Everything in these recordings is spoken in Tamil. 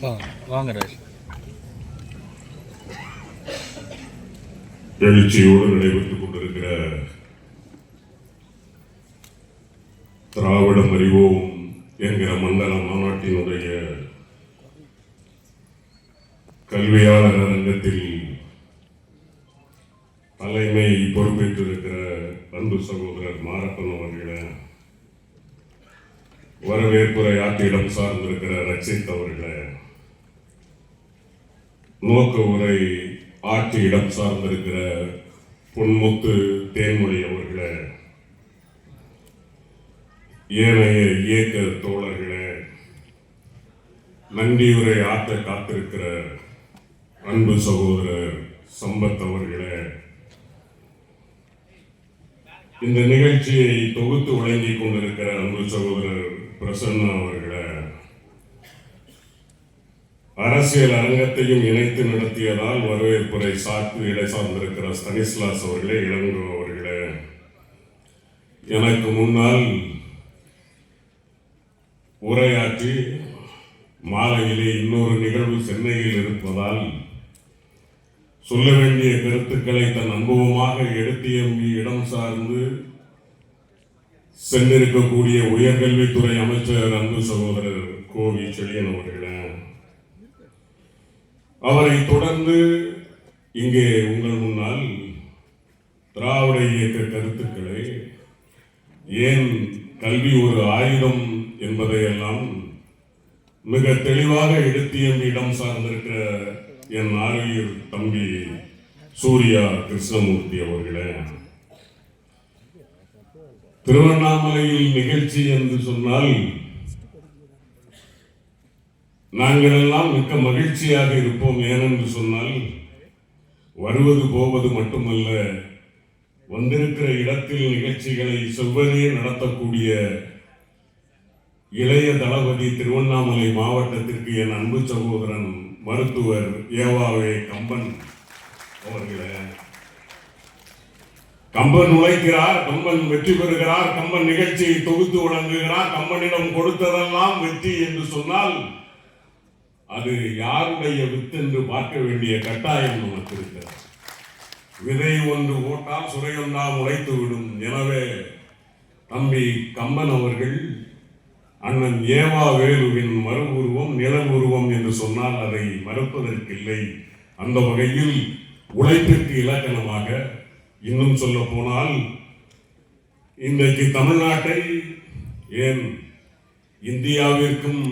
வாங்க ராஜ். எழுச்சியோடு நடைபெற்றுக் கொண்டிருக்கிற திராவிடம் அறிவோம் என்கிற மண்டல மாநாட்டினுடைய கல்வியாளர் அரங்கத்தில் தலைமை பொறுப்பேற்றிருக்கிற அன்பு சகோதரர் மாரப்பன் அவர்களே வரவேற்புரை ஆற்றிடம் சார்ந்திருக்கிற ரட்சித் அவர்களே நோக்க உரை ஆட்சி இடம் சார்ந்திருக்கிற பொன்முத்து தேன்மொழி அவர்களே ஏனைய இயக்க தோழர்களே நன்றியுரை ஆற்ற காத்திருக்கிற அன்பு சகோதரர் சம்பத் அவர்களே இந்த நிகழ்ச்சியை தொகுத்து வழங்கிக் கொண்டிருக்கிற அன்பு சகோதரர் பிரசன்னா அவர்களே அரசியல் அரங்கத்தையும் இணைத்து நடத்தியதால் வரவேற்புரை சாத்து இடை சார்ந்திருக்கிற ஸ்தனிஸ்லாஸ் அவர்களே இளங்கோ அவர்களே. எனக்கு முன்னால் உரையாற்றி மாலையிலே இன்னொரு நிகழ்வு சென்னையில் இருப்பதால் சொல்ல வேண்டிய கருத்துக்களை தன் அனுபவமாக எடுத்து எம்பி இடம் சார்ந்து சென்றிருக்கக்கூடிய உயர்கல்வித்துறை அமைச்சர் அன்பு சகோதரர் கோவி செழியன் அவர்கள். அவரை தொடர்ந்து இங்கே உங்கள் முன்னால் திராவிட இயக்க கருத்துக்களை ஏன் கல்வி ஒரு ஆயுதம் என்பதையெல்லாம் மிக தெளிவாக எடுத்தியம் இடம் சார்ந்திருக்கிற என் ஆரியர் தம்பி சூர்யா கிருஷ்ணமூர்த்தி அவர்களே. திருவண்ணாமலையில் நிகழ்ச்சி என்று சொன்னால் நாங்கள் எல்லாம் மிக்க மகிழ்ச்சியாக இருப்போம் ஏனென்று சொன்னால் வருவது போவது மட்டுமல்ல வந்திருக்கிற இடத்தில் நிகழ்ச்சிகளை செவ்வனே நடத்தக்கூடிய இளைய தளபதி திருவண்ணாமலை மாவட்டத்திற்கு என் அன்பு சகோதரன் மருத்துவர் ஏவாவே கம்பன் அவர்களே. கம்பன் உழைக்கிறார் கம்பன் வெற்றி பெறுகிறார் கம்பன் நிகழ்ச்சியை தொகுத்து வழங்குகிறார் கம்பனிடம் கொடுத்ததெல்லாம் வெற்றி என்று சொன்னால் அது யாருடைய வித்து என்று பார்க்க வேண்டிய கட்டாயம் நமக்கு இருக்கிறது விதை ஒன்று ஓட்டால் சுரையொன்றா உழைத்து விடும். எனவே தம்பி கம்பன் அவர்கள் அண்ணன் ஏவா வேலுவின் மறு உருவம் நில உருவம் என்று சொன்னால் அதை மறுப்பதற்கில்லை. அந்த வகையில் உழைப்பிற்கு இலக்கணமாக இன்னும் சொல்ல போனால் இன்றைக்கு தமிழ்நாட்டை ஏன் இந்தியாவிற்கும்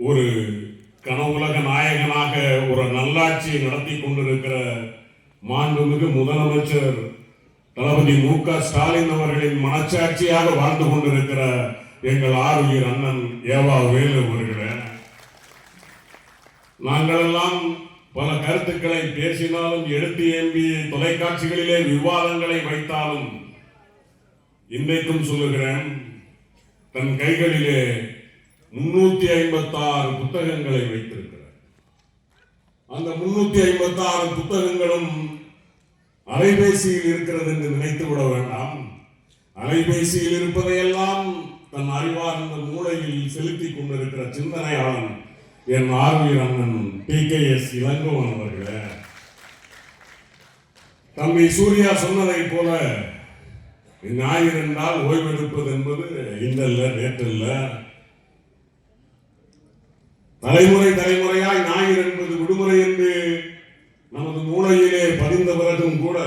ஒரு கனவுலக நாயகனாக ஒரு நல்லாட்சியை நடத்தி கொண்டிருக்கிற மாண்புமிகு முதலமைச்சர் தளபதி மு க ஸ்டாலின் அவர்களின் மனச்சாட்சியாக வாழ்ந்து கொண்டிருக்கிற எங்கள் ஆறுயிர் அண்ணன் ஏவா வேலு அவர்களே. நாங்களெல்லாம் பல கருத்துக்களை பேசினாலும் எடுத்து ஏம்பி தொலைக்காட்சிகளிலே விவாதங்களை வைத்தாலும் இன்றைக்கும் சொல்லுகிறேன் தன் கைகளிலே முன்னூத்தி ஐம்பத்தாறு புத்தகங்களை வைத்திருக்கிறார். அந்த முன்னூத்தி ஐம்பத்தாறு புத்தகங்களும் அலைபேசியில் இருக்கிறது என்று நினைத்து விட வேண்டாம். அலைபேசியில் இருப்பதையெல்லாம் தன் அறிவார்ந்த மூளையில் செலுத்திக் கொண்டிருக்கிற சிந்தனையாளன் என் ஆர்வீர் அண்ணன் டி கே எஸ் இளங்கோவன் அவர்களே. தம்பி சூர்யா சொன்னதை போல ஞாயிறு என்றால் ஓய்வெடுப்பது என்பது இன்றல்ல நேற்றல்ல. தலைமுறை தலைமுறையாய் ஞாயிறு என்பது விடுமுறை என்று நமது மூளையிலே பதிந்த பிறகும் கூட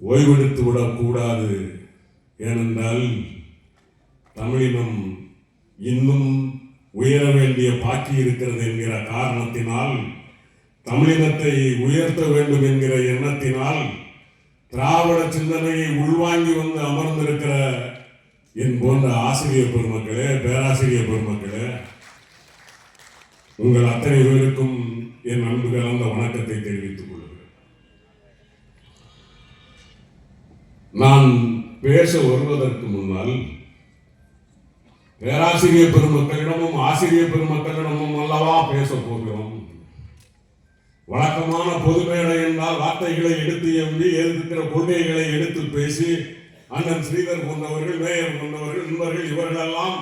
ஓய்வெடுத்து விடக்கூடாது. ஏனென்றால் தமிழினம் இன்னும் உயர வேண்டிய பாக்கி இருக்கிறது என்கிற காரணத்தினால் தமிழினத்தை உயர்த்த வேண்டும் என்கிற எண்ணத்தினால் திராவிட சிந்தனையை உள்வாங்கி வந்து அமர்ந்திருக்கிற என் போன்ற ஆசிரியர் பெருமக்களே பேராசிரியர் பெருமக்களே உங்கள் அத்தனை பேருக்கும் என் அன்பு கலந்த வணக்கத்தை தெரிவித்துக் கொள்கிறேன். நான் பேச வருவதற்கு முன்னால் பேராசிரியர் பெருமக்களிடமும் ஆசிரியர் பெருமக்களிடமும் அல்லவா பேச போகிறோம். வழக்கமான பொது மேடை என்றால் வார்த்தைகளை எடுத்து எம்பி எதிர்க்கிற கொள்கைகளை எடுத்து பேசி அண்ணன் ஸ்ரீதர் போன்றவர்கள் மேயர் போன்றவர்கள் நண்பர்கள் இவர்களெல்லாம்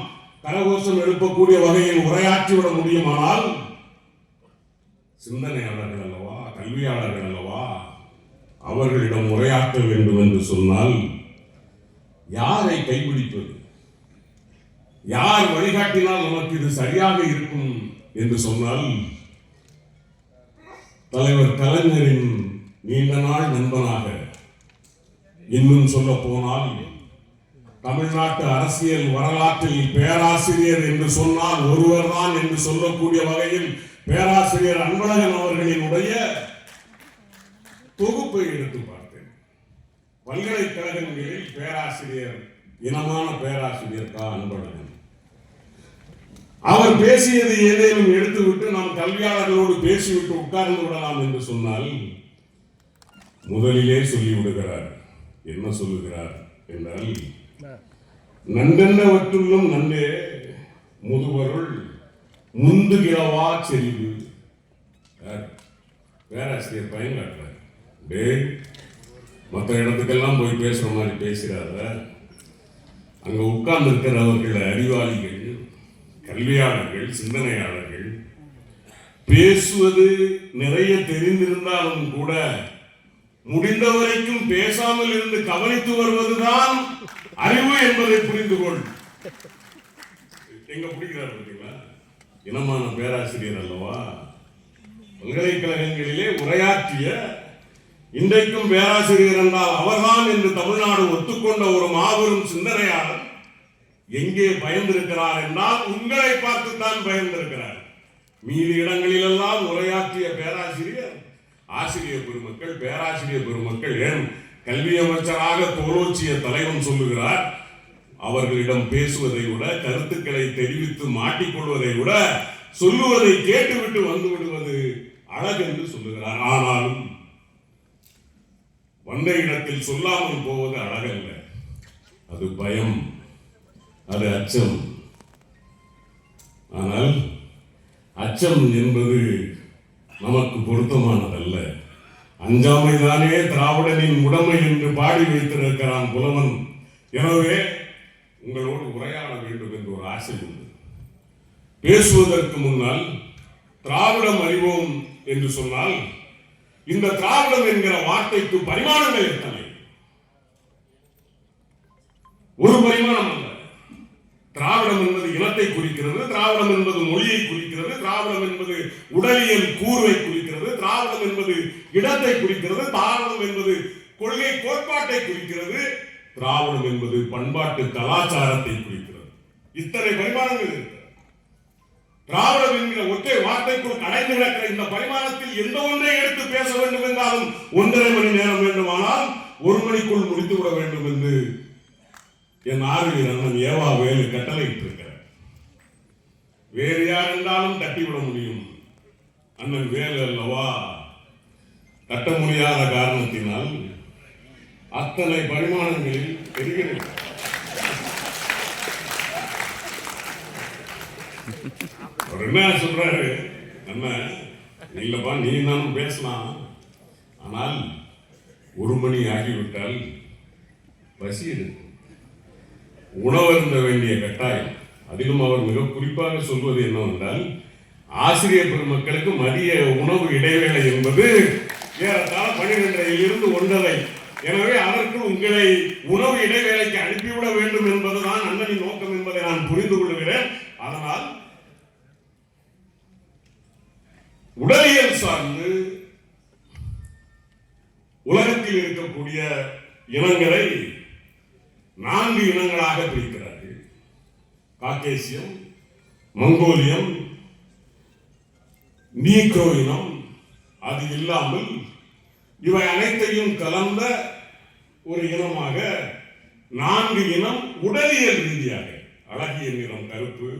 கரகோஷம் எழுப்பக்கூடிய வகையில் உரையாற்றிவிட முடியுமானால் சிந்தனையாளர்கள் அல்லவா கல்வியாளர்கள் அல்லவா அவர்களிடம் உரையாற்ற வேண்டும் என்று சொன்னால் யாரை கைப்பிடிப்பது? யார் வழிகாட்டினால் நமக்கு இது சரியாக இருக்கும் என்று சொன்னால் தலைவர் கலைஞரின் நீண்ட நாள் நண்பனாக இன்னும் சொல்ல போனால் தமிழ்நாட்டு அரசியல் வரலாற்றில் பேராசிரியர் என்று சொன்னால் ஒருவர் தான் என்று சொல்லக்கூடிய வகையில் பேராசிரியர் அன்பழகன் அவர்களினுடைய தொகுப்பை எடுத்து பார்த்தேன். பல்கலைக்கழகங்களில் பேராசிரியர் இனமான பேராசிரியர் கா. அன்பழகன். அவர் பேசியது ஏதேனும் எடுத்துவிட்டு நாம் கல்வியாளர்களோடு பேசிவிட்டு உட்கார்ந்து விடலாம் என்று சொன்னால் முதலிலே சொல்லிவிடுகிறார். என்ன சொல்லுகிறார் என்றால் நன்றென்னவற்றுள்ளும் நன்றே முதுவருள் முந்துகிறவா செறிவு. யார்? பேராசிரியர் பயன் காட்டுறார் டேய் மற்ற இடத்துக்கெல்லாம் போய் பேசுற மாதிரி பேசுறாத. அங்க உட்கார்ந்து இருக்கிறவர்கள் அறிவாளிகள் கல்வியாளர்கள் சிந்தனையாளர்கள் பேசுவது நிறைய தெரிந்திருந்தாலும் கூட முடிந்த வரைக்கும் பேசாமல் இருந்து கவனித்து வருவதுதான் அறிவு என்பதை புரிந்து கொள் எங்க பிடிக்கிறார் பார்த்தீங்களா? இனமான பேராசிரியர் அல்லவா? பல்கலைக்கழகங்களிலே உரையாற்றிய இன்றைக்கும் பேராசிரியர் என்றால் அவர்தான் என்று தமிழ்நாடு ஒத்துக்கொண்ட ஒரு மாபெரும் சிந்தனையாளர் எங்கே பயந்திருக்கிறார் என்றால் உங்களை பார்த்துத்தான் பயந்திருக்கிறார். மீதி இடங்களிலெல்லாம் உரையாற்றிய பேராசிரியர் ஆசிரியர் பெருமக்கள் பேராசிரியர் பெருமக்கள் ஏன் கல்வி அமைச்சராக தோலோச்சிய தலைவன் சொல்லுகிறார் அவர்களிடம் பேசுவதை விட கருத்துக்களை தெரிவித்து மாட்டிக்கொள்வதை விட சொல்லுவதை கேட்டுவிட்டு வந்து விடுவது அழகு என்று சொல்லுகிறார். ஆனாலும் வந்த இடத்தில் சொல்லாமல் போவது அழகல்ல. அது பயம் அது அச்சம். ஆனால் அச்சம் என்பது நமக்கு பொருத்தமானதல்ல. அஞ்சாமைதானே திராவிடனின் உடமை என்று பாடி வைத்திருக்கிறான் புலவன். எனவே உங்களோடு உரையாட வேண்டும் என்று ஒரு ஆசை உண்டு. பேசுவதற்கு முன்னால் திராவிடம் அறிவோம் என்று சொன்னால் இந்த திராவிடம் என்கிற வார்த்தைக்கு பரிமாணங்கள் எத்தனை? ஒரு பரிமாணம் அல்ல. திராவிடம் என்பது இனத்தை குறிக்கிறது திராவிடம் என்பது மொழியை குறிக்கிறது. திராவிடம் என்பது உடலியல் கூறுவை குறிக்கிறது திராவிடம் என்பது இடத்தை குறிக்கிறது திராவிடம் என்பது கொள்கை கோட்பாட்டை குறிக்கிறது திராவிடம் என்பது பண்பாட்டு கலாச்சாரத்தை குறிக்கிறது இத்தனை பரிமாணங்கள் இருக்கிறது திராவிடம் என்கிற ஒற்றை வார்த்தைக்குள் அடைந்து கிடக்கிற இந்த பரிமாணத்தில் எந்த ஒன்றை எடுத்து பேச வேண்டும் என்றாலும் ஒன்றரை மணி நேரம் வேண்டுமானால் ஒரு மணிக்குள் முடித்து விட வேண்டும் என்று என் ஆர்வி அண்ணன் ஏவா வேலு கட்டளையிட்டிருக்க வேறு யார் இருந்தாலும் தட்டிவிட முடியும். அண்ணன் வேலை அல்லவா? கட்ட முடியாத காரணத்தினால் அத்தனை பரிமாணங்களில் தெரிகிறது. அவர் என்ன சொல்றாரு? நம்ம இல்லப்பா நீ நானும் பேசலாம். ஆனால் ஒரு மணி ஆகிவிட்டால் பசி எடுக்கும். உணவருந்த வேண்டிய கட்டாயம். அதிலும் அவர் மிக குறிப்பாக சொல்வது என்னவென்றால் ஆசிரியர் பெருமக்களுக்கு மதிய உணவு இடைவேளை என்பது ஏறத்தாழ பனிரெண்டரையில் இருந்து ஒன்றரை. எனவே அதற்கு உங்களை உணவு இடைவேளைக்கு அனுப்பிவிட வேண்டும் என்பதுதான் அண்ணனின் நோக்கம் என்பதை நான் புரிந்து கொள்கிறேன். அதனால் உடலியல் சார்ந்து உலகத்தில் இருக்கக்கூடிய இனங்களை நான்கு இனங்களாக பிரிக்கிறார்கள் காக்கேசியம் மங்கோலியம் நீக்ரோ இனம் அது இல்லாமல் இவை அனைத்தையும் கலந்த ஒரு இனமாக நான்கு இனம் உடலியல் ரீதியாக அழகிய நிறம் கருப்பு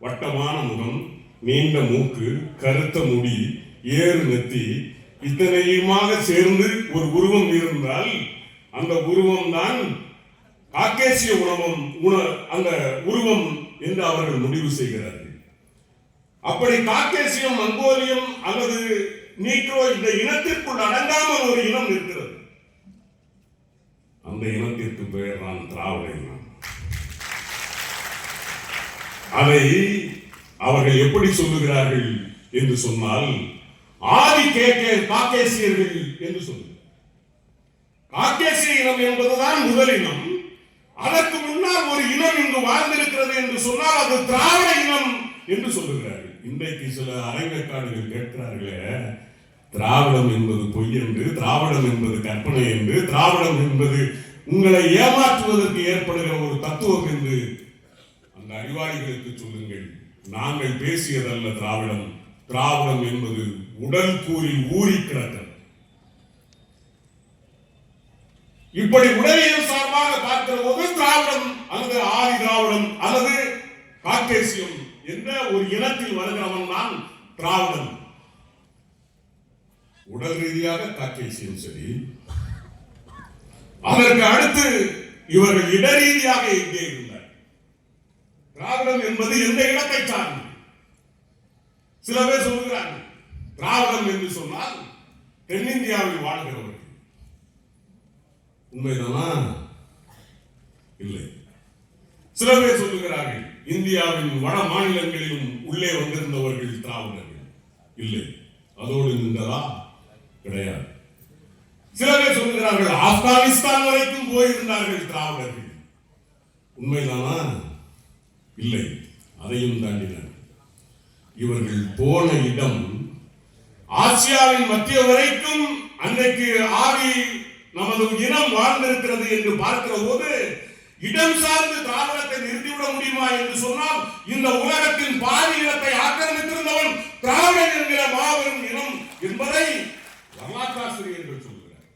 வட்டமான முகம் நீண்ட மூக்கு கருத்த முடி ஏறு நெத்தி இத்தனையுமாக சேர்ந்து ஒரு உருவம் இருந்தால் அந்த உருவம் தான் காக்கேசிய உணவம் உண அந்த உருவம் என்று அவர்கள் முடிவு செய்கிறார்கள். அப்படி காக்கேசியம் மங்கோலியம் அல்லது நீக்ரோ இந்த இனத்திற்குள் அடங்காமல் ஒரு இனம் இருக்கிறது. அந்த இனத்திற்கு பெயர் தான் திராவிட இனம். அதை அவர்கள் எப்படி சொல்லுகிறார்கள் என்று சொன்னால் ஆதி கேக்கே காக்கேசியர்கள் என்று சொல்லுகிறார் காக்கேசிய இனம் என்பதுதான் முதல் இனம். அதற்கு முன்னால் ஒரு இனம் இங்கு வாழ்ந்திருக்கிறது என்று சொன்னால் அது திராவிட இனம் என்று சொல்லுகிறார்கள். இன்றைக்கு சில அரைவேக்காடுகள் கேட்கிறார்களே திராவிடம் என்பது பொய் என்று திராவிடம் என்பது கற்பனை என்று திராவிடம் என்பது உங்களை ஏமாற்றுவதற்கு ஏற்படுகிற ஒரு தத்துவம் என்று அந்த அறிவாளிகளுக்கு சொல்லுங்கள். நாங்கள் பேசியதல்ல திராவிடம். திராவிடம் என்பது உடல் கூறி ஊறி கிடக்கிறது. இப்படி உடலியல் சார்பாக பார்க்கிற போது திராவிடம் அல்லது ஆதி திராவிடம் அல்லது காக்கேசியம் என்ற ஒரு இனத்தில் வருகிறவன் தான் திராவிடன். உடல் ரீதியாக காக்கேசியம் சரி. அதற்கு அடுத்து இவர்கள் இட ரீதியாக எங்கே இருந்தார். திராவிடம் என்பது எந்த இடத்தை சார்ந்தது சில பேர் சொல்கிறார்கள் திராவிடம் என்று சொன்னால் தென்னிந்தியாவில் வாழ்கிறவர்கள். உண்மைதானா? இல்லை. சில பேர் சொல்லுகிறார்கள் இந்தியாவின் வட மாநிலங்களிலும் உள்ளே வந்திருந்தவர்கள் திராவிடர்கள். இல்லை. அதோடு நின்றதா? கிடையாது. சில பேர் சொல்லுகிறார்கள் ஆப்கானிஸ்தான் வரைக்கும் போயிருந்தார்கள் திராவிடர்கள். உண்மைதானா? இல்லை. அதையும் தாண்டினர். இவர்கள் போன இடம் ஆசியாவின் மத்திய வரைக்கும் அன்னைக்கு ஆதி நமது இனம் வாழ்ந்திருக்கிறது என்று பார்க்கிற போது இடம் சார்ந்து திராவிடத்தை நிறுத்திவிட முடியுமா என்று சொன்னால் இந்த உலகத்தின் பாதி இடத்தை ஆக்கிரமித்திருந்தவன் திராவிடன் என்கிற மாபெரும் இனம் என்பதை வரலாற்றாசிரியர்கள் சொல்கிறார்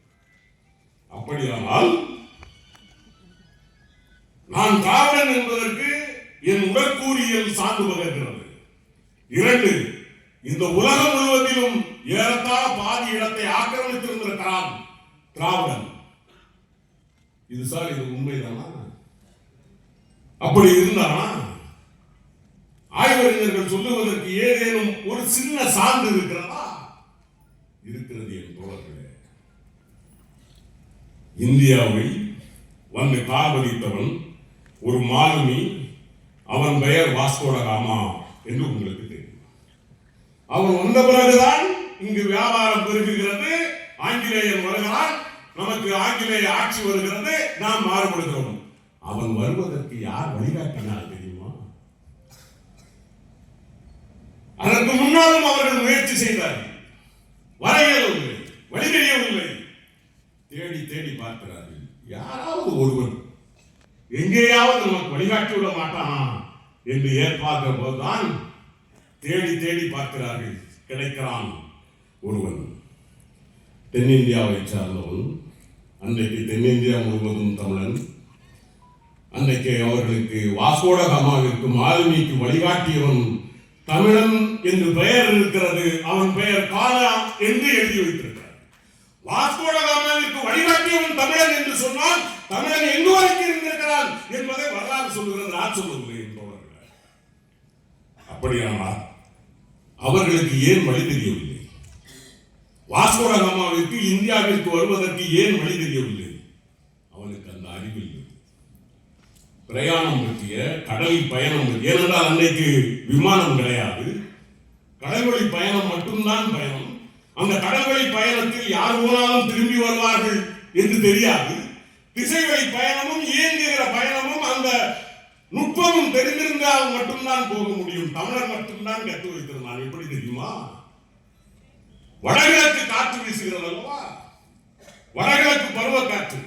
அப்படியானால் நான் திராவிடன் என்பதற்கு என் உடற்கூறியல் சார்ந்து வருகிறது இரண்டு இந்த உலகம் முழுவதிலும் ஏறத்தாழ பாதி இடத்தை ஆக்கிரமித்திருந்திருக்கிறான் திராவிடன் இது சார் இது உண்மைதானா? அப்படி இருந்தானா? ஆய்வறிஞர்கள் சொல்லுவதற்கு ஏதேனும் ஒரு சின்ன சான்று இருக்கிறதா? இருக்கிறது என் தோழர்களே. இந்தியாவை வந்து கால்வதித்தவன் ஒரு மாலுமி அவன் பெயர் வாஸ்கோடகாமா என்று உங்களுக்கு தெரியும். அவன் வந்த பிறகுதான் இங்கு வியாபாரம் பெருகுகிறது. ஆங்கிலேயன் வருகிறான். நமக்கு ஆங்கிலேய ஆட்சி வருகிறது நாம் மாறுபடுகிறோம். அவன் வருவதற்கு யார் வழிகாட்டினால் தெரியுமா? அதற்கு முன்னாலும் அவர்கள் முயற்சி செய்தார்கள். வர இயலவில்லை வழி தெரியவில்லை தேடி தேடி பார்க்கிறார்கள். யாராவது ஒருவன் எங்கேயாவது நமக்கு வழிகாட்டி விட மாட்டான் என்று ஏற்பார்க்கிற போதுதான் தேடி தேடி பார்க்கிறார்கள். கிடைக்கிறான் ஒருவன். தென்னிந்தியாவை சார்ந்தவன் அன்றைக்கு தென்னிந்தியா முழுவதும் தமிழன். அன்றைக்கு அவர்களுக்கு வாசோட கமாவிற்கு மாலுமிக்கு வழிகாட்டியவன் தமிழன் என்று பெயர் இருக்கிறது. அவன் பெயர் காலா என்று எழுதி வைத்திருக்கிறார். வாஸ்கோடகாமாவிற்கு வழிகாட்டியவன் தமிழன் என்று சொன்னால் தமிழன் எங்கு வரைக்கும் இருந்திருக்கிறான் என்பதை வரலாறு சொல்லுகிறது நான் சொல்லவில்லை என்பவர்கள். அப்படியானால் அவர்களுக்கு ஏன் வழி தெரியவில்லை? வாஸ்கோட காமாவிற்கு இந்தியாவிற்கு வருவதற்கு ஏன் வழி தெரியவில்லை? அவனுக்கு அந்த அறிவு இல்லை. பிரயாணம் பற்றிய கடல் பயணம் ஏனென்றால் அன்னைக்கு விமானம் கிடையாது. கடல்வழி பயணம் மட்டும்தான் பயணம். அந்த கடல்வழி பயணத்தில் யார் போனாலும் திரும்பி வருவார்கள் என்று தெரியாது. திசைவழி பயணமும் இயங்குகிற பயணமும் அந்த நுட்பமும் தெரிந்திருந்தால் மட்டும்தான் போக முடியும். தமிழர் மட்டும்தான் கற்று வைத்திருந்தான் எப்படி தெரியுமா? வடகிழக்கு காற்று வீசுகிறது அல்லவா? வடகிழக்கு பருவக்காற்று.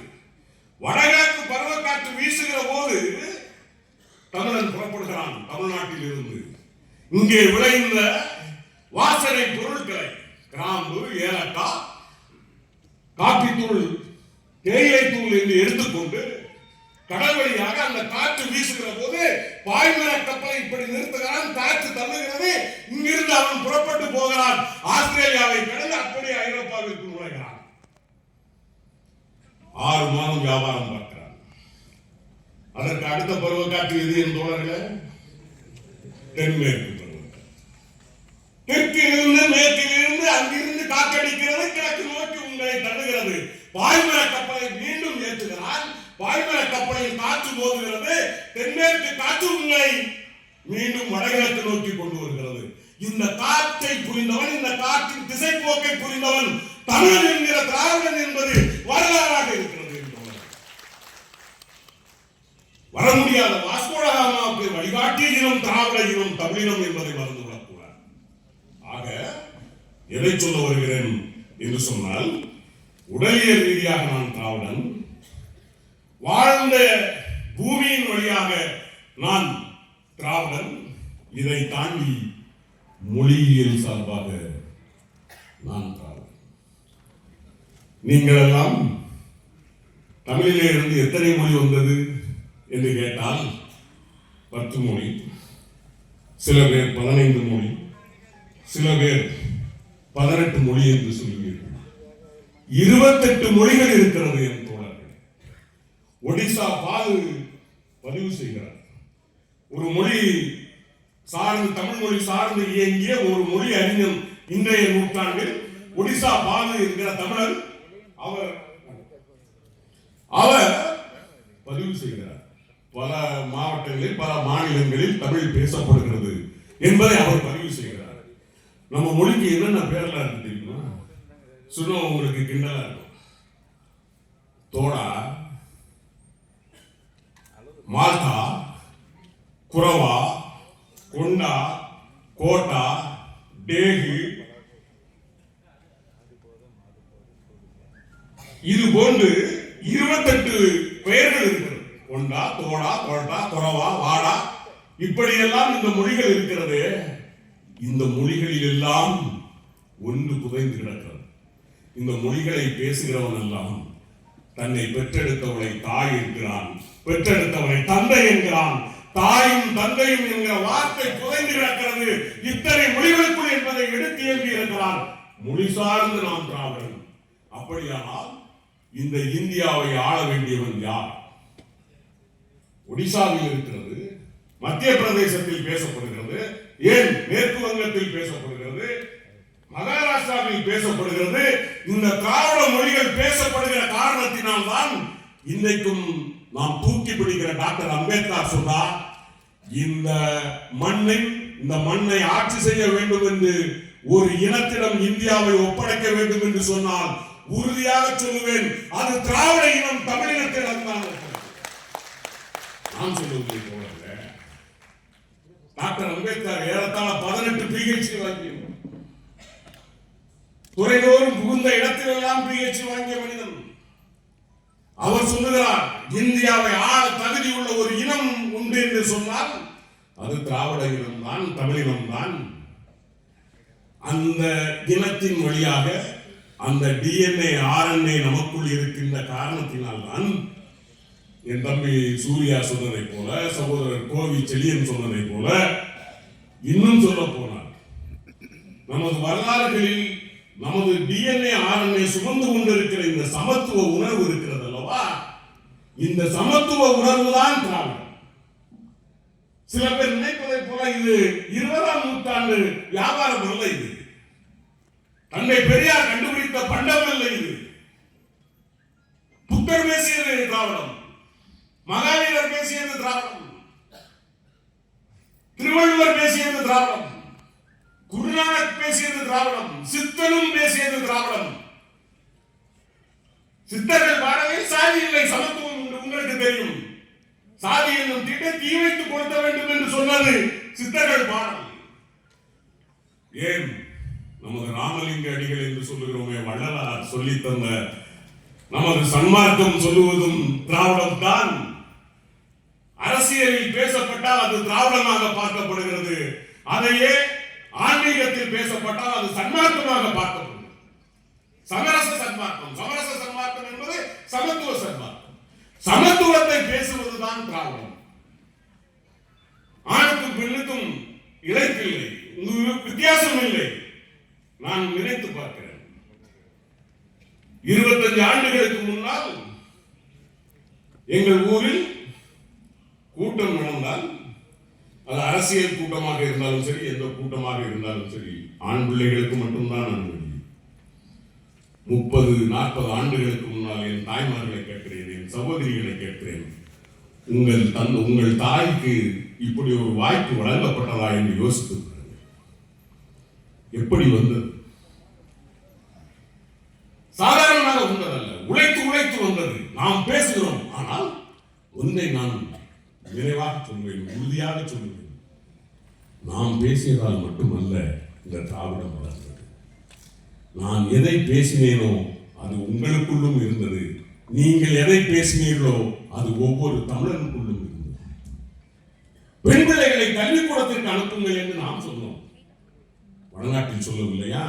வடகிழக்கு பருவக்காற்று வீசுகிற போது தமிழன் புறப்படுகிறான் தமிழ்நாட்டில் இருந்து இங்கே விளைந்த வாசனை பொருட்களை கிராம்பு ஏலக்காய் காப்பித்தூள் தேயிலை தூள் என்று எடுத்துக்கொண்டு கடல் வழியாக அந்த காற்று வீசுகிற போது பாய்மர கப்பலை இப்படி நிறுத்துகிறான் காற்று தள்ளுகிறது. இங்கிருந்து அவன் புறப்பட்டு போகிறான். ஆஸ்திரேலியாவை கடந்து அப்படியே ஐரோப்பாவிற்கு நுழைகிறான். ஆறு மாதம் வியாபாரம் பார்க்கிறான். அதற்கு அடுத்த பருவக்காற்று எது என் தோழர்களே? தென்மேற்கு தெற்கிலிருந்து மேற்கிலிருந்து அங்கிருந்து காற்றடிக்கிறது கிழக்கு நோக்கி உங்களை தடுகிறது பாய்மர கப்பலை மீண்டும் ஏற்றுகிறான். பாய்மர கப்பலில் காற்று போகுகிறது தென்மேற்கு காற்று உங்களை மீண்டும் வடகிழக்கு நோக்கி கொண்டு வருகிறது இந்த காற்றை புரிந்தவன் இந்த காற்றின் திசை போக்கை புரிந்தவன் தமிழன் என்கிற திராவிடன் என்பது வரலாறாக இருக்கிறது என்பவர். வர முடியாத வாஸ்கோடகாமாவுக்கு வழிகாட்டிய இனம் திராவிட இனம் தமிழினம் என்பதை மறந்து விடக்கூடாது ஆக எதை சொல்ல வருகிறேன் என்று சொன்னால் உடலியல் ரீதியாக நான் திராவிடன் வாழ்ந்த பூமியின் வழியாக நான் திராவிடன் இதை தாண்டி மொழியியல் சார்பாக நான் திராவிடன் நீங்கள் எல்லாம் தமிழிலே இருந்து எத்தனை மொழி வந்தது என்று கேட்டால் பத்து மொழி சில பேர் பதினைந்து மொழி சில பேர் பதினெட்டு மொழி என்று சொல்லுவீர்கள். இருபத்தெட்டு மொழிகள் இருக்கிறது என்று ஒடிசா பால் பதிவு செய்கிறார். ஒரு மொழி சார்ந்து தமிழ் மொழி சார்ந்து இயங்கிய ஒரு மொழி அறிஞர் இன்றைய நூற்றாண்டில் ஒடிசா பாலு என்கிற தமிழர் அவர் அவர் பதிவு செய்கிறார். பல மாவட்டங்களில் பல மாநிலங்களில் தமிழ் பேசப்படுகிறது என்பதை அவர் பதிவு செய்கிறார். நம்ம மொழிக்கு என்னென்ன பேர்லாம் இருக்கு தெரியுமா? சுனோ உங்களுக்கு கிண்டலா இருக்கும். தோடா மால்டா குரவா கொண்டா கோட்டா டேகு. இது போன்று இருபத்தெட்டு பெயர்கள் இருக்கிறது. கொண்டா தோடா கோட்டா குறவா வாடா. இப்படியெல்லாம் இந்த மொழிகள் இருக்கிறது. இந்த மொழிகளில் எல்லாம் ஒன்று புதைந்து கிடக்கிறது. இந்த மொழிகளை பேசுகிறவன் எல்லாம் தன்னை பெற்றெடுத்தவளை தாய் என்கிறான். பெற்றெடுத்தவனை. தந்தை என்கிறான். தாயும் தந்தையும் என்கிற வார்த்தை புதைந்து கிடக்கிறது. இத்தனை மொழிகளுக்குள் என்பதை எடுத்து எழுதி இருக்கிறான் மொழி சார்ந்து நாம் திராவிடன் அப்படியானால் இந்த இந்தியாவை ஆள வேண்டியவன் யார்? ஒடிசாவில் இருக்கிறது மத்திய பிரதேசத்தில் பேசப்படுகிறது ஏன் மேற்கு வங்கத்தில் பேசப்படுகிறது மகாராஷ்டிராவில் பேசப்படுகிறது இந்த திராவிட மொழிகள் பேசப்படுகிற காரணத்தினால் தான் இன்றைக்கும் நாம் தூக்கி பிடிக்கிற டாக்டர் அம்பேத்கர் சொன்னார் இந்த மண்ணை இந்த மண்ணை ஆட்சி செய்ய வேண்டும் என்று ஒரு இனத்திடம் இந்தியாவை ஒப்படைக்க வேண்டும் என்று சொன்னால் உறுதியாக சொல்லுவேன். அது திராவிட இனம் தமிழினத்திடம் தான் நான் சொல்லுவதை போல டாக்டர் அம்பேத்கர் ஏறத்தாழ பதினெட்டு பிஹெச்டி வாங்கியவர். துறைதோறும் புகுந்த இடத்திலெல்லாம் பிஹெச்டி வாங்கிய மனிதன். அவர் சொல்லுகிறார் இந்தியாவை ஆள தகுதி உள்ள ஒரு இனம் உண்டு என்று சொன்னால் அது திராவிட இனம் தான் தமிழினம் தான். அந்த இனத்தின் வழியாக அந்த டிஎன்ஏ ஆர்என்ஏ நமக்குள் இருக்கின்ற காரணத்தினால் தான் என் தம்பி சூர்யா சொன்னதை போல சகோதரர் கோவி செழியன் சொன்னதை போல இன்னும் சொல்ல போனார் நமது வரலாறுகளில் நமது டிஎன்ஏ ஆர்என்ஏ சுமந்து கொண்டிருக்கிற இந்த சமத்துவ உணர்வு இருக்கிற இந்த சமத்துவ உணர்வு தான் திராவிடம் சில பேர் நினைப்பதை போல இது இருபதாம் நூற்றாண்டு வியாபாரம் அல்ல இது. தந்தை பெரியார் கண்டுபிடித்த பண்டம் அல்ல இது. புத்தர் பேசியது திராவிடம். மகாவீரர் பேசியது திராவிடம். திருவள்ளுவர் பேசியது திராவிடம். குருநானக் பேசியது திராவிடம். சித்தனும் பேசியது திராவிடம். சித்தர்கள் பாடவே சாதி இல்லை சமத்துவம் எனக்கு தெரியும். சாதி என்னும் திட்ட தீ வைத்து கொடுத்த வேண்டும் என்று சொன்னது சித்தர்கள் பாடல் ஏன்? நமது ராமலிங்க அடிகள் என்று சொல்லுகிறோமே வள்ளலார் சொல்லி தந்த நமது சன்மார்க்கம் சொல்லுவதும் திராவிடம் தான் அரசியலில் பேசப்பட்டால் அது திராவிடமாக பார்க்கப்படுகிறது. அதையே ஆன்மீகத்தில் பேசப்பட்டால் அது சன்மார்க்கமாக பார்க்கப்படுகிறது. சமரச சன்மார்க்கம். சமரச சன்மார்க்கம் என்பது சமத்துவ சன்மார்க்கம். சமத்துவத்தை பேசுவதுதான் காரணம். ஆணுக்கும் பெண்ணுக்கும் இழைப்பில்லை உங்களுக்கு வித்தியாசம் இல்லை. நான் நினைத்து பார்க்கிறேன். இருபத்தஞ்சு ஆண்டுகளுக்கு முன்னால் எங்கள் ஊரில் கூட்டம் நடந்தால் அது அரசியல் கூட்டமாக இருந்தாலும் சரி எந்த கூட்டமாக இருந்தாலும் சரி ஆண் பிள்ளைகளுக்கு மட்டும்தான் அனுமதி. முப்பது நாற்பது ஆண்டுகளுக்கு முன்னால் என் தாய்மார்களை கேட்கிறேன் சகோதரிகளை கேட்கிறேன். உங்கள் தன் உங்கள் தாய்க்கு இப்படி ஒரு வாய்ப்பு வழங்கப்பட்டதா என்று யோசித்து எப்படி வந்தது? சாதாரணமாக வந்ததல்ல. உழைத்து உழைத்து வந்தது. நாம் பேசுகிறோம். ஆனால் ஒன்றை நான் விரைவாக சொல்வேன் உறுதியாக சொல்லுவேன் நாம் பேசியதால் மட்டுமல்ல இந்த திராவிடம் வளர்ந்தது. நான் எதை பேசினேனோ அது உங்களுக்குள்ளும் இருந்தது. நீங்கள் எதை பேசினீர்களோ அது ஒவ்வொரு தமிழனுக்குள்ளும் இருந்தது. பெண் பிள்ளைகளை கல்விக்கூடத்திற்கு அனுப்புங்கள் என்று நாம் சொன்னோம். வடநாட்டில் சொல்லவில்லையா?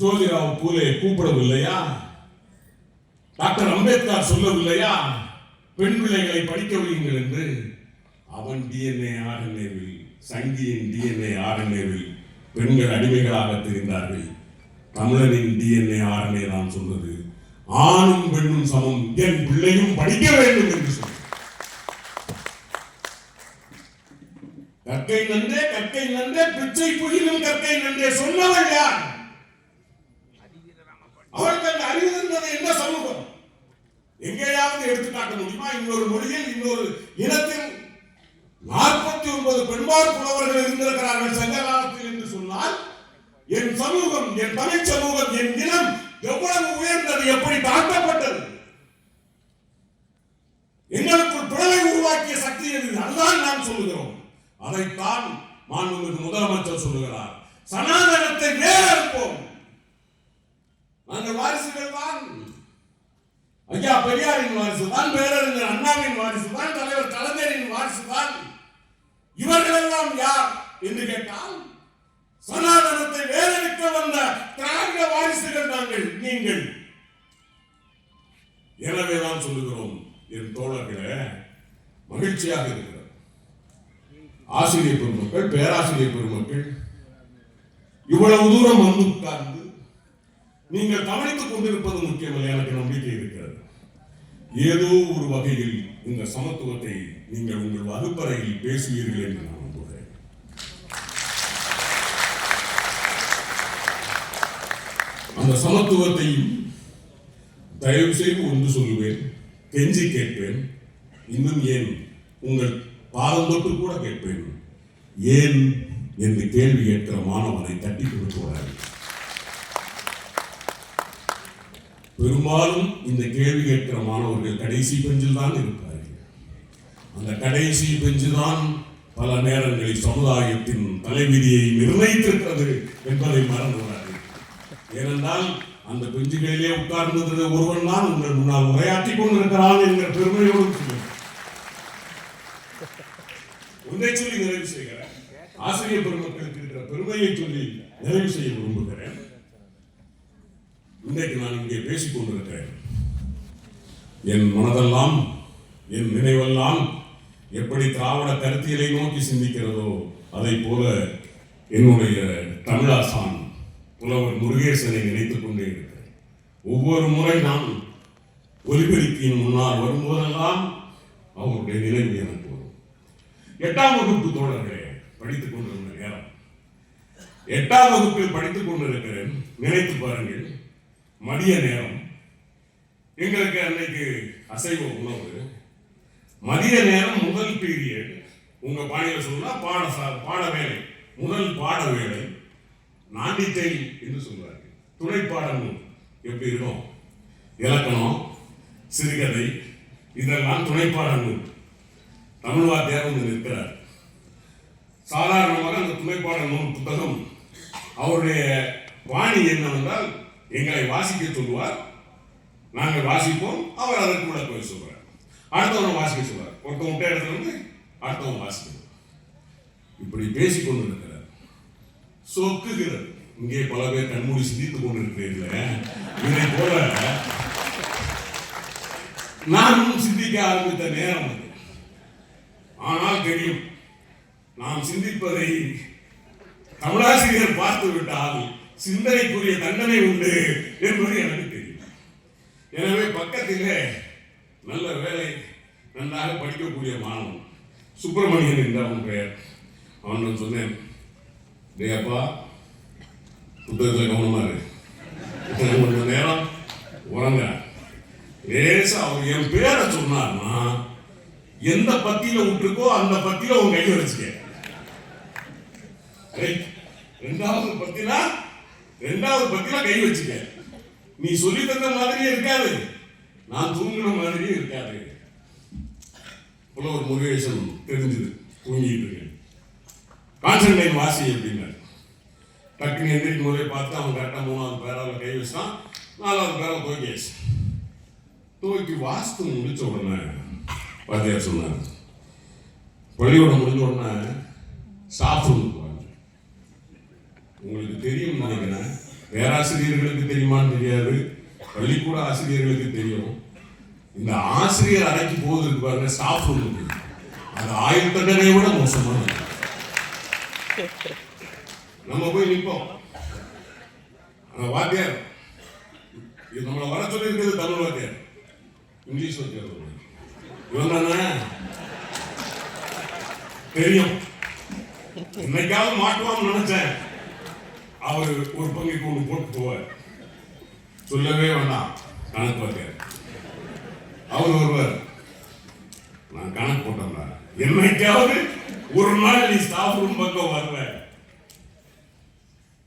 ஜோதிராவ் பூலே கூப்பிடவில்லையா? டாக்டர் அம்பேத்கர் சொல்லவில்லையா? பெண் பிள்ளைகளை படிக்க வையுங்கள் என்று. அவன் டிஎன்ஏ ஆர்என்ஏவில் சங்கியின் டிஎன்ஏ ஆர்என்ஏவில் பெண்கள் அடிமைகளாக தெரிந்தார்கள். தமிழனின் டிஎன்ஏ ஆர்என்ஏ தான் சொன்னது. ஆணும் பெண்ணும் சமம். என் பிள்ளையும் படிக்க வேண்டும் என்று சொன்னார். கற்கை நன்றே கற்கை நன்றே பிச்சை புகிலும் கற்கை நன்றே சொன்னவள் யார்? அவர்கள் அறிவு என்ன சமூகம்? எங்கேயாவது எடுத்து காட்ட முடியுமா? இன்னொரு மொழியில் இன்னொரு இனத்தில். நாற்பத்தி ஒன்பது பெண்பார் புலவர்கள் இருந்திருக்கிறார்கள் சங்க காலத்தில் என்று சொன்னால் என் சமூகம் என் தமிழ் சமூகம் என் இனம் எவ்வளவு உயர்ந்தது எப்படி தாக்கப்பட்டது எங்களுக்குள் பிழலை உருவாக்கிய சக்தி எது? அதுதான் நாம் சொல்லுகிறோம். அதைத்தான் மாண்புமிகு முதலமைச்சர் சொல்லுகிறார். சனாதனத்தை வேறறுப்போம் இவ்வளவு தூரம் வந்து உட்கார்ந்து நீங்கள் கவனித்துக் கொண்டிருப்பது முக்கியமல்ல எனக்கு நம்பிக்கை இருக்கிறது. ஏதோ ஒரு வகையில் இந்த சமத்துவத்தை நீங்கள் உங்கள் வகுப்பறையில் பேசுவீர்கள் என்று நான் நம்புகிறேன். அந்த சமத்துவத்தையும் தயவு செய்து ஒன்று சொல்லுவேன் கெஞ்சி கேட்பேன். இன்னும் ஏன்? உங்கள் பாதம் தொட்டு கூட கேட்பேன். ஏன் என்று கேள்வி கேட்கிற மாணவனை தட்டி கொடுத்து விடாது பெரும்பாலும் இந்த கேள்வி கேட்கிற மாணவர்கள் கடைசி பெஞ்சில் தான் இருப்பார்கள். அந்த கடைசி பெஞ்சு தான் பல நேரங்களில் சமுதாயத்தின் தலைவிதியை நிர்ணயித்திருக்கிறது என்பதை மறந்துவிடாது ஏனென்றால் அந்த பெஞ்சுகளிலே உட்கார்ந்திருந்த ஒருவன் தான் உங்கள் முன்னால் உரையாற்றி கொண்டிருக்கிறான் என்கிற பெருமையோடு சொல்லுங்கள் ஒன்றை சொல்லி நிறைவு செய்கிறேன். ஆசிரியர் பெருமக்களுக்கு இருக்கிற பெருமையை சொல்லி நிறைவு செய்ய விரும்புகிறேன். இன்றைக்கு நான் இங்கே பேசிக் கொண்டிருக்கிறேன். என் மனதெல்லாம் என் நினைவெல்லாம் எப்படி திராவிட கருத்தியலை நோக்கி சிந்திக்கிறதோ அதை போல என்னுடைய தமிழாசான் புலவர் முருகேசனை நினைத்துக் கொண்டே இருக்கிறேன். ஒவ்வொரு முறை நான் ஒலிபெருக்கியின் முன்னால் வரும்போதெல்லாம் அவருடைய நினைவு எனக்கு வரும். எட்டாம் வகுப்பு தோழர்கள் படித்துக் கொண்டிருந்த நேரம். எட்டாம் வகுப்பில் படித்துக் கொண்டிருக்கிறேன். நினைத்து பாருங்கள் மதிய நேரம். எங்களுக்கு அன்னைக்கு அசைவ உணவு. மதிய நேரம் முதல் பீரியட் உங்க பாணியில சொன்னா பாட சா- பாட வேலை. முதல் பாட வேலை. நாண்டித்தை என்று சொல்வார்கள். துணை பாடம் எப்படி இருக்கும்? இலக்கணம் சிறுகதை இதெல்லாம் துணை பாடங்கள். தமிழ் வாத்தியார் வந்து நிற்கிறார். சாதாரணமாக அந்த துணைப்பாட நூல் புத்தகம். அவருடைய வாணி என்னவென்றால் எங்களை வாசிக்க சொல்லுவார். நாங்கள் வாசிப்போம் அவர் அதற்கு விளக்கம் சொல்றார் அடுத்தவனை வாசிக்க சொல்றார் ஒருத்தவன் விட்ட இடத்துல இருந்து அடுத்தவன் வாசிக்கணும் இப்படி பேசிக்கொண்டு இருக்கிறார் சொக்குகிறது இங்கே பல பேர் கண்மூடி சிந்தித்துக் கொண்டிருக்கிறீர்களே. இதை போல நானும் சிந்திக்க ஆரம்பித்த நேரம் அது. ஆனால் தெரியும் நாம் சிந்திப்பதை தமிழாசிரியர் பார்த்து விட்டால் சிந்தனைக்குரிய தண்டனை உண்டு என்பது எனக்கு தெரியும். எனவே பக்கத்திலே நல்ல வேலை நன்றாக படிக்கக்கூடிய மாணவன் சுப்பிரமணியன் என்ற அவன் பெயர். அவன் சொன்னேன் டேப்பா அப்பா புத்தகத்தில் கவனமா இரு. கொஞ்சம் நேரம் உறங்க. லேசா அவர் என் பேரை சொன்னார்னா எந்த பத்தியில விட்டுருக்கோ அந்த பத்தியில உன் கையை வச்சுக்க. ரெண்டாவது பத்தினா ரெண்டாவது பத்தினா கை வச்சுக்க. நீ சொல்லி தந்த மாதிரியே இருக்காது. நான் தூங்கின மாதிரியே இருக்காது. புலவர் முருகேசன் தெரிஞ்சது. தூங்கிட்டு இருக்கேன். கான்சன்ட்ரேட் வாசி அப்படின்னாரு. டக்குன்னு எந்திரிக்கும் போதே பார்த்து அவன் கரெக்டாக மூணாவது பேரால் கை வச்சான் நாலாவது பேரால் தூக்கியாச்சு தூக்கி வாஸ்து முடிச்ச உடனே வாத்தியார் சொன்னார். பள்ளிக்கூடம் முடிஞ்ச உடனே ஸ்டாஃப் உங்களுக்கு தெரியும் நினைக்கிறேன். பேராசிரியர்களுக்கு தெரியுமான்னு தெரியாது. பள்ளிக்கூட ஆசிரியர்களுக்கு தெரியும். இந்த ஆசிரியர் அறைக்கு போது பாருங்க ஸ்டாஃப் ரூமுக்கு அது ஆயுள் தண்டனையை விட மோசமான நம்ம போய் நிற்போம் வாத்தியார் இது நம்மளை வர சொல்லியிருக்கிறது தமிழ் வாத்தியார். இங்கிலீஷ் வாத்தியார் வருவார். தானே? தெரியும். என்னைக்காவது மாட்டுவான்னு நினைச்சேன். அவர் ஒரு பங்குக்கு ஒன்று போட்டு போவார். சொல்லவே வேண்டாம் கணக்கு பார்க்க அவர் வருவார். நான் கணக்கு போட்டேன்டா என்னைக்காவது ஒரு நாள் நீ ஸ்டாஃப் ரூம் பக்கம் வருவேன்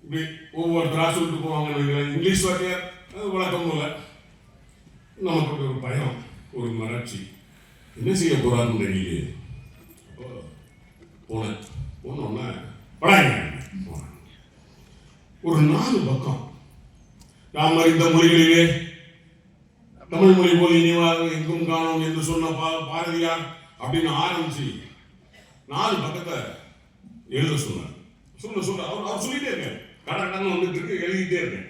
இப்படி ஒவ்வொருத்தரா சொல்லிட்டு போவாங்க இங்கிலீஷ் வாத்தியார் அது வழக்கம் போல நமக்கு ஒரு பயம் ஒரு மறட்சி என்ன செய்ய போறாருன்னு தெரியலையே. போனேன். போனோன்னா படாங்க. ஒரு நாலு பக்கம். நாம் அறிந்த மொழிகளிலே தமிழ் மொழி போல் இனிவாக எங்கும் காணும் என்று சொன்ன பா- பாரதியார் அப்படின்னு ஆரம்பிச்சு நாலு பக்கத்தை எழுத சொன்னார். சொல்ல சொல்ல அவர் அவர் சொல்லிட்டே இருக்கேன் கடற்கடன் வந்துட்டு இருக்கு எழுதிட்டே இருக்கேன்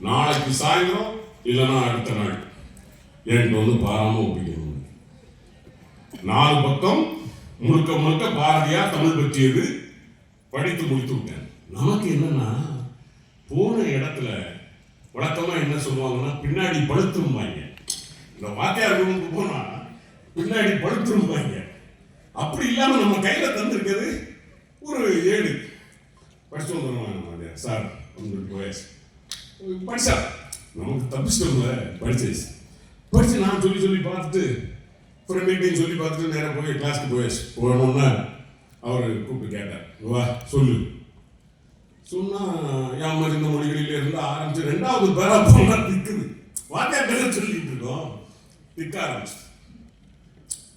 நாளைக்கு சாயந்தரம் இல்லைன்னா அடுத்த நாள். என்கிட்ட வந்து பாராம ஒப்பிக்கணும் நாலு பக்கம் முழுக்க முழுக்க பாரதியார் தமிழ் பற்றியது படித்து முடித்து விட்டேன் நமக்கு என்னன்னா போன இடத்துல வழக்கமாக என்ன சொல்லுவாங்கன்னா பின்னாடி பழுத்துருவாங்க இந்த வாத்தியார் ரூமுக்கு போனா பின்னாடி பழுத்துருவாங்க அப்படி இல்லாமல் நம்ம கையில் தந்திருக்கிறது ஒரு ஏடு. படிச்சு வந்துடுவாங்க சார் உங்களுக்கு வயசு படிச்சா? நமக்கு தப்பிச்சிட்டோம்ல படிச்சாச்சு. படிச்சு நான் சொல்லி சொல்லி பார்த்துட்டு அப்புறம் மீட்டிங் சொல்லி பார்த்துட்டு நேராக போய் கிளாஸ்க்கு போயாச்சு. போகணும்னா அவர் கூப்பிட்டு கேட்டார். வா சொல்லு. சொன்னா யாமறிந்த மொழிகளில் இருந்து ஆரம்பிச்சு ரெண்டாவது பேரா போனா திக்குது வாத்தியாட்ட சொல்லிட்டு இருக்கோம். நிற்க ஆரம்பிச்சு.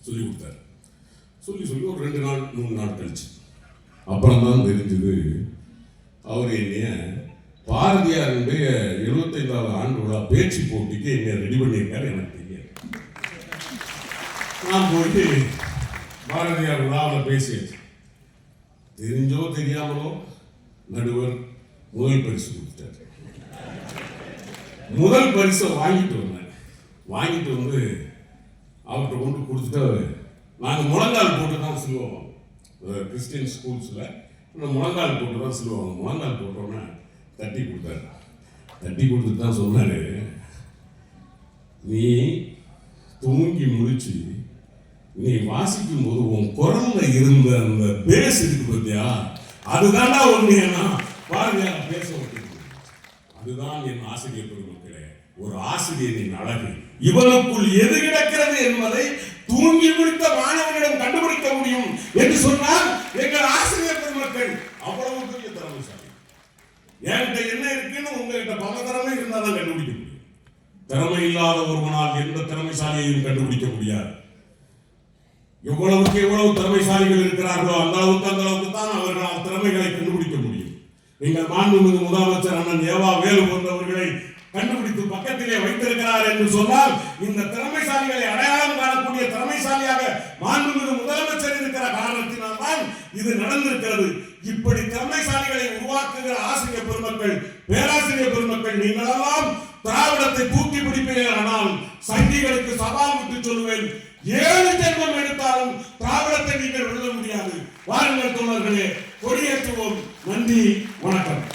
சொல்லி கொடுத்தாரு. சொல்லி சொல்லி ஒரு ரெண்டு நாள் மூணு நாள் கழிச்சு. அப்புறம் தான் தெரிஞ்சது அவர் என்னைய பாரதியாருடைய எழுபத்தைந்தாவது ஆண்டு விழா பேச்சு போட்டிக்கு என்னை ரெடி பண்ணியிருக்காரு எனக்கு தெரியாது. நான் போயிட்டு பாரதியார் விழாவில் பேசியாச்சு. தெரிஞ்சோ தெரியாமலோ நடுவர் முதல் பரிசு கொடுத்தார் முதல் பரிசை வாங்கிட்டு வந்தேன் வாங்கிட்டு வந்து அவர்கிட்ட கொண்டு கொடுத்துட்டு நாங்கள் முழங்கால் போட்டு தான் சிலுவோம் கிறிஸ்டின் ஸ்கூல்ஸில் இந்த முழங்கால் போட்டு தான் சிலுவாங்க முழங்கால் போட்டோன்னே தட்டி கொடுத்தாரு. தட்டி கொடுத்துட்டு தான் சொன்னார் நீ தூங்கி முடிச்சு நீ வாசிக்கும் போது உன் குரல்ல இருந்த அந்த பேஸ் இருக்கு பார்த்தியா அதுதான்டா ஒண்ணு பாருங்க பேச அதுதான் என் ஆசிரியர் பெருமக்களே ஒரு ஆசிரியரின் அழகு. இவனுக்குள் எது கிடக்கிறது என்பதை தூங்கி முடித்த மாணவர்களிடம் கண்டுபிடிக்க முடியும் என்று சொன்னால் எங்கள் ஆசிரியர் பெருமக்கள் அவ்வளவு பெரிய திறமைசாலி. என்கிட்ட என்ன இருக்குன்னு உங்ககிட்ட பல திறமை இருந்தால் தான் கண்டுபிடிக்க முடியும். திறமை இல்லாத ஒருவனால் எந்த திறமைசாலியையும் கண்டுபிடிக்க முடியாது. எவ்வளவுக்கு எவ்வளவு திறமைசாலிகள் இருக்கிறார்களோ அந்த அளவுக்கு அந்த அளவுக்கு தான் அவர்களால் திறமைகளை கண்டுபிடிக்க முடியும். நீங்கள் மாண்புமிகு முதலமைச்சர் அண்ணன் ஏவா வேலு போன்றவர்களை கண்டுபிடித்து பக்கத்திலே வைத்திருக்கிறார் என்று சொன்னால் இந்த திறமைசாலிகளை அடையாளம் காணக்கூடிய திறமைசாலியாக மாண்புமிகு முதலமைச்சர் இருக்கிற காரணத்தினால் தான் இது நடந்திருக்கிறது. இப்படி திறமைசாலிகளை உருவாக்குகிற ஆசிரியர் பெருமக்கள் பேராசிரியர் பெருமக்கள் நீங்களெல்லாம் திராவிடத்தை தூக்கி பிடிப்பீர்கள் ஆனால் சங்கிகளுக்கு சவால் விட்டு சொல்லுவேன். ஏழு ஜென்மம் எடுத்தாலும் திராவிடத்தை நீங்கள் எழுத முடியாது. வாருங்கள் தோழர்களே கொடியேற்றுவோம். நன்றி வணக்கம்.